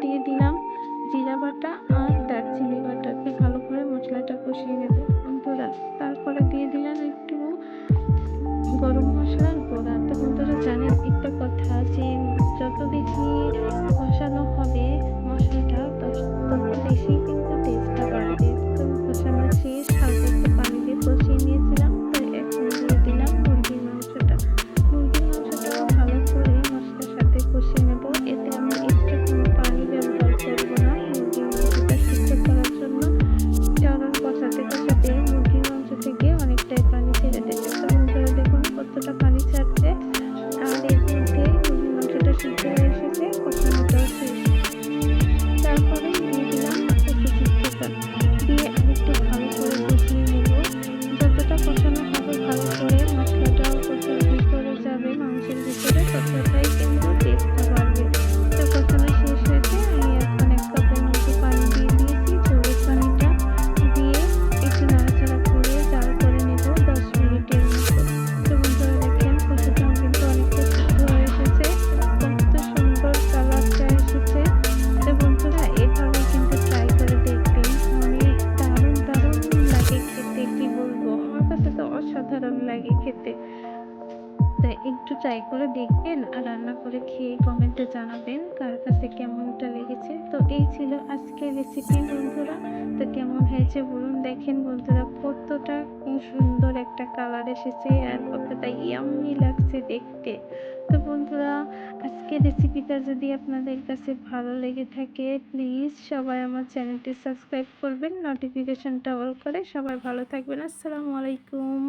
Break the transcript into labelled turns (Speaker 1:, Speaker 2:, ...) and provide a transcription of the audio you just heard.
Speaker 1: দিয়ে দিলাম জিরা বাটা আর দারচিনি বাটাকে ভালো করে মশলাটা কষিয়ে নেবে। তারপরে দিয়ে দিলাম একটু গরম ততটাই কিন্তু টেস্টটা বাড়বে তো প্রথমে শেষ হয়েছে আমি এখন এক কাপের পানি দিয়ে দিয়েছি জলের পানিটা দিয়ে একটু নাড়াচাড়া করে জাল করে নেব দশ মিনিটের মতো তো বন্ধুরা দেখেন এসেছে অত্যন্ত সুন্দর কালারটা এসেছে তো বন্ধুরা এভাবে কিন্তু ট্রাই করে দেখবেন। মানে দারুণ দারুণ লাগে খেতে কি বলব আমার কাছে তো অসাধারণ লাগে খেতে। তাই একটু ট্রাই করে দেখবেন আর রান্না করে খেয়ে কমেন্টে জানাবেন কার কাছে কেমনটা লেগেছে। তো এই ছিল আজকের রেসিপি বন্ধুরা। তো কেমন হয়েছে বলুন দেখেন বন্ধুরা, কতটা সুন্দর একটা কালার এসেছে আর কতটা ইয়াম্মি লাগছে দেখতে। তো বন্ধুরা আজকে রেসিপিটা যদি আপনাদের কাছে ভালো লেগে থাকে প্লিজ সবাই আমার চ্যানেলটি সাবস্ক্রাইব করবেন। নোটিফিকেশনটা অল করে সবাই ভালো থাকবেন। আসসালামু আলাইকুম।